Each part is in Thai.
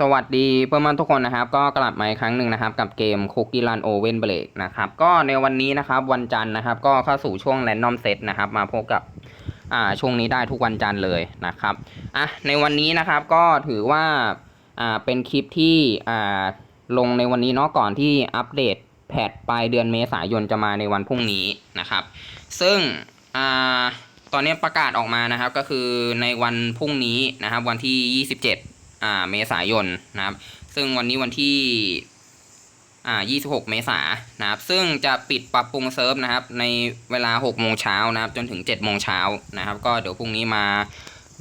สวัสดีเพื่อนๆทุกคนนะครับ ก็กลับมาอีกครั้งหนึ่งนะครับ กับเกม Cookie Run Oven Break นะครับก็ในวันนี้นะครับวันจันทร์นะครับ ก็เข้าสู่ช่วง Random Set นะครับ มาพบกับอ่าช่วงนี้ได้ทุกวันจันทร์เลยนะครับอะในวันนี้นะครับก็ถือว่าอ่าเป็นคลิปที่อ่าลงในวันนี้เนาะก่อนที่อัปเดตแพทปลายเดือนเมษายนจะมาในวันพรุ่งนี้นะครับ ซึ่งอ่าตอนนี้ประกาศออกมานะครับ ก็คือในวันพรุ่งนี้นะครับ วันที่ 27 อ่าเมษายนนะครับ ซึ่งวันนี้วันที่อ่า26 เมษายนนะครับ ซึ่งจะปิดปรับปรุงเซิร์ฟนะครับ ในเวลา6โมงเช้านะครับ จนถึง7โมงเช้านะครับ ก็เดี๋ยวพรุ่งนี้มา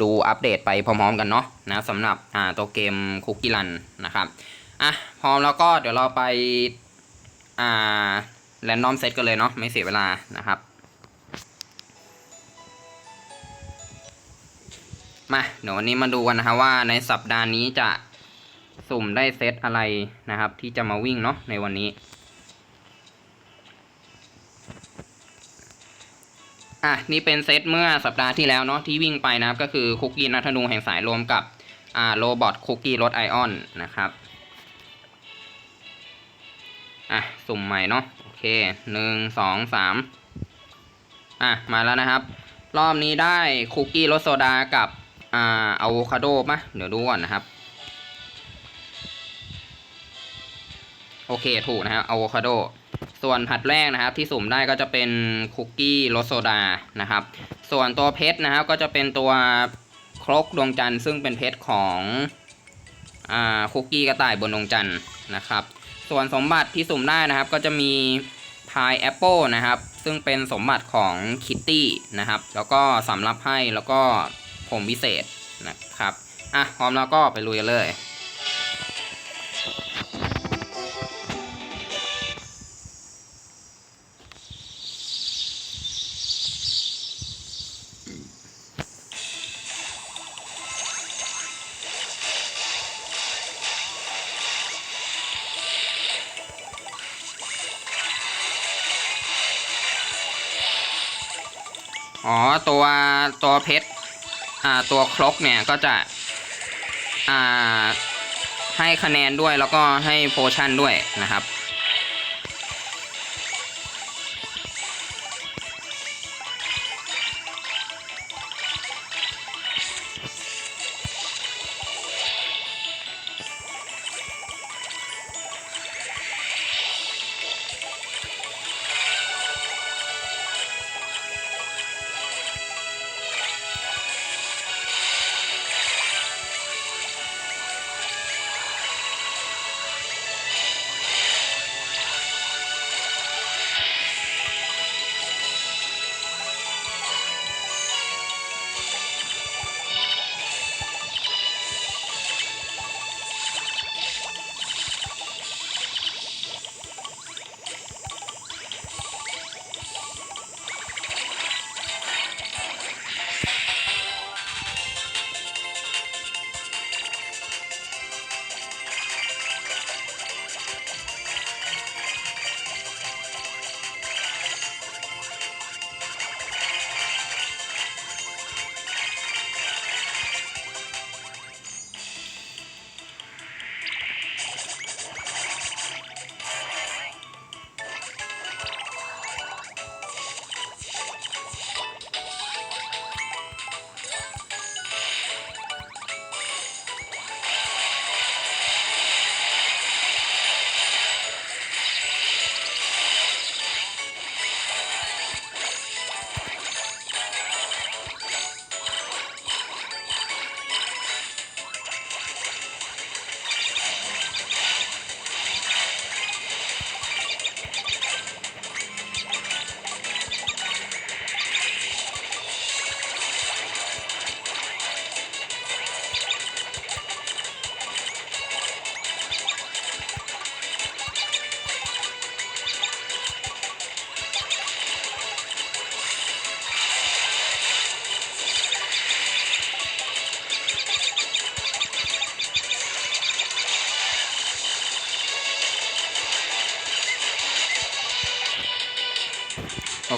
ดูอัปเดตไปพร้อมๆกันเนาะนะครับสำหรับอ่าตัวเกมคุกกี้รันนะครับอะพร้อมแล้วก็เดี๋ยวเราไปอ่าแรนดอมเซตกันเลยเนาะไม่เสียเวลานะครับ มาเดี๋ยววันนี้มาดูกันนะครับว่าในสัปดาห์นี้จะสุ่มได้เซตอะไรนะครับ ที่จะมาวิ่งเนาะในวันนี้ อะนี่เป็นเซตเมื่อสัปดาห์ที่แล้วเนาะที่วิ่งไปนะครับ ก็คือคุกกี้นัทนูแห่งสายรวมกับอ่าโรบอทคุกกี้รถไอออนนะครับอะสุ่มใหม่เนาะโอเคหนึ่งสองสามอะมาแล้วนะครับ รอบนี้ได้คุกกี้รสโซดากับ อ่าอะโวคาโดปะเดี๋ยวดูก่อนนะครับ โอเคถูกนะครับอะโวคาโด ส่วนผัดแรกนะครับ ที่สุ่มได้ก็จะเป็นคุกกี้รสโซดานะครับ ส่วนตัวเพชรนะครับ ก็จะเป็นตัวครกดวงจันทร์ซึ่งเป็นเพชรของอ่าคุกกี้กระต่ายบนดวงจันทร์นะครับ ส่วนสมบัติที่สุ่มได้นะครับ ก็จะมีพายแอปเปิลนะครับ ซึ่งเป็นสมบัติของคิตตี้นะครับ แล้วก็สำรับให้แล้วก็ ผมพิเศษนะครับ อะพร้อมแล้วก็ไปลุยกันเลยอ๋อ ตัวตัวเพชร ตัวครกเนี่ยก็จะให้คะแนนด้วยแล้วก็ให้โพชั่นด้วยนะครับ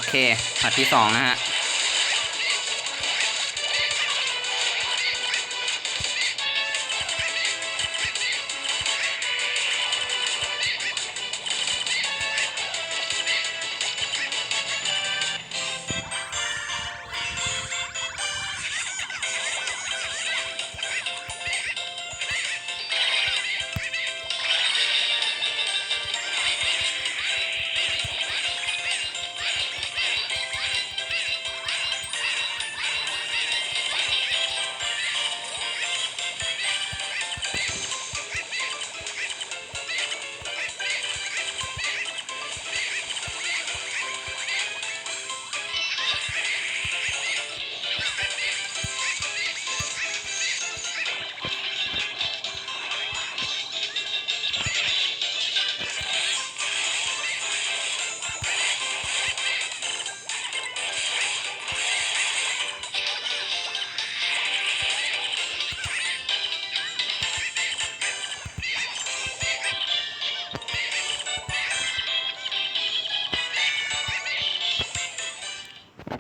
เคผัดที่สองนะฮะ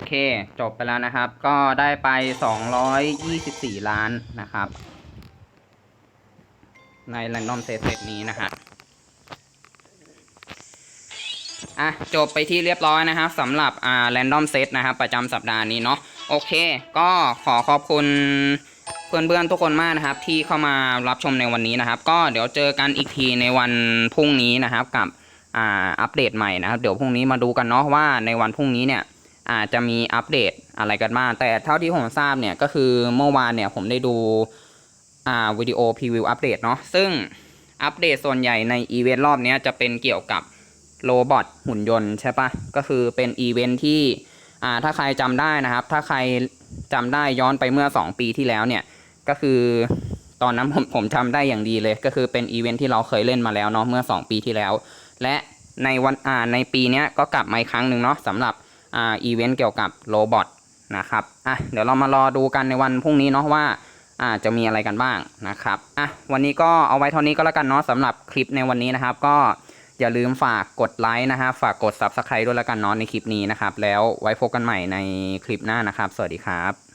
เค จบไปแล้วนะครับ ก็ได้ไป 224 ล้านนะครับ ใน Random Set นี้นะครับอะจบไปที่เรียบร้อยนะครับสำหรับอ่า Random Set นะครับ ประจำสัปดาห์นี้เนาะโอเค ก็ขอขอบคุณเพื่อนๆทุกคนมากนะครับ ที่เข้ามารับชมในวันนี้นะครับ ก็เดี๋ยวเจอกันอีกทีในวันพรุ่งนี้นะครับ กับอ่าอัปเดตใหม่นะครับ เดี๋ยวพรุ่งนี้มาดูกันเนาะว่าในวันพรุ่งนี้เนี่ย อาจจะมีอัปเดตอะไรกันบ้างแต่เท่าที่ผมทราบเนี่ยก็คือเมื่อวานเนี่ยผมได้ดูอ่าวิดีโอพรีวิวอัปเดตเนาะซึ่งอัปเดตส่วนใหญ่ในอีเวนต์รอบนี้จะเป็นเกี่ยวกับโรบอทหุ่นยนต์ใช่ปะก็คือเป็นอีเวนต์ที่อ่าถ้าใครจำได้นะครับ ถ้าใครจำได้ย้อนไปเมื่อ 2 ปีที่แล้วเนี่ยก็คือตอนนั้นผมผมจำได้อย่างดีเลย ก็คือเป็นอีเวนต์ที่เราเคยเล่นมาแล้วเนาะเมื่อ 2 ปีที่แล้ว และในวันอ่าในปีนี้ก็กลับมาอีกครั้งหนึ่งเนาะสำหรับ อ่าอีเวนต์เกี่ยวกับโรบอทนะครับอะเดี๋ยวเรามารอดูกันในวันพรุ่งนี้เนาะว่าอ่าจะมีอะไรกันบ้างนะครับอะวันนี้ก็เอาไว้เท่านี้ก็แล้วกันเนาะสำหรับคลิปในวันนี้นะครับ ก็อย่าลืมฝากกดไลค์นะฮะฝากกด Subscribe ด้วยแล้วกันเนาะในคลิปนี้นะครับ แล้วไว้พบกันใหม่ในคลิปหน้านะครับ สวัสดีครับ